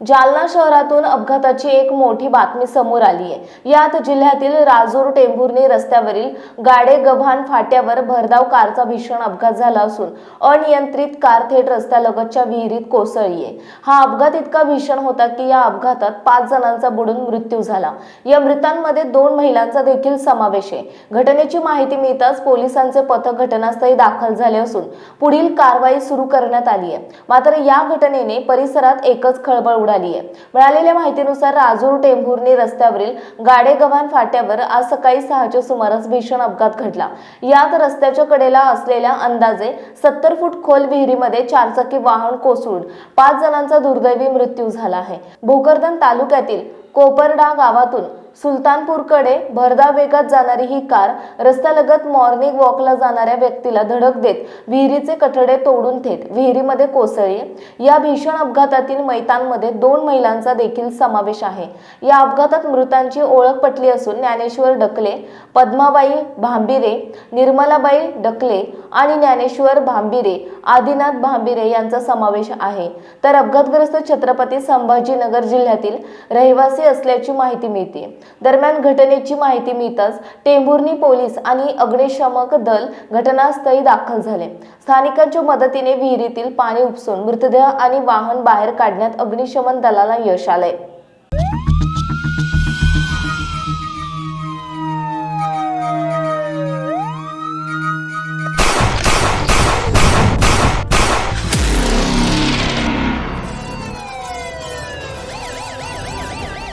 जालना शहरातून अपघाताची एक मोठी बातमी समोर आली आहे. यात जिल्ह्यातील राजूर टेंभुर्णी रस्त्यावरील गाडे गव्हाण फाट्यावर भरधाव कारचा भीषण अपघात झाला असून अनियंत्रित कार थेट रस्त्यालगतच्या विहिरीत कोसळली आहे. हा अपघात इतका भीषण होता की या अपघातात पाच जणांचा बुडून मृत्यू झाला. या मृतांमध्ये दोन महिलांचा देखील समावेश आहे. घटनेची माहिती मिळताच पोलिसांचे पथक घटनास्थळी दाखल झाले असून पुढील कारवाई सुरू करण्यात आली आहे. मात्र या घटनेने परिसरात एकच खळबळ उडाली आहे मिळालेल्या माहितीनुसार राजूर टेंभुर्णी रस्त्यावरील गाडेगव्हाण फाट्यावर आज सकाळी सहाच्या सुमारास भीषण अपघात घडला. यात रस्त्याच्या कडेला असलेल्या अंदाजे सत्तर फूट खोल विहिरीमध्ये चारचाकी वाहन कोसळून पाच जणांचा दुर्दैवी मृत्यू झाला आहे. भोकरदन तालुक्यातील कोपरडा गावातून सुलतानपूरकडे भरधाव वेगात जाणारी ही कार रस्त्यालगत मॉर्निंग वॉकला जाणाऱ्या व्यक्तीला धडक देत विहिरीचे कठडे तोडून थेट विहिरीमध्ये कोसळली. या भीषण अपघातातील मैतांमध्ये दोन महिलांचा देखील समावेश आहे. या अपघातात मृतांची ओळख पटली असून ज्ञानेश्वर डकले पद्माबाई भांबिरे निर्मलाबाई डकले आणि ज्ञानेश्वर भांबिरे आदिनाथ भांबिरे यांचा समावेश आहे. तर अपघातग्रस्त छत्रपती संभाजीनगर जिल्ह्यातील रहिवासी असल्याची माहिती मिळते. दरम्यान घटनेची माहिती मिळताच टेंभुर्णी पोलीस आणि अग्निशमक दल घटनास्थळी दाखल झाले. स्थानिकांच्या मदतीने विहिरीतील पाणी उपसून मृतदेह आणि वाहन बाहेर काढण्यात अग्निशमन दलाला यश आलंय.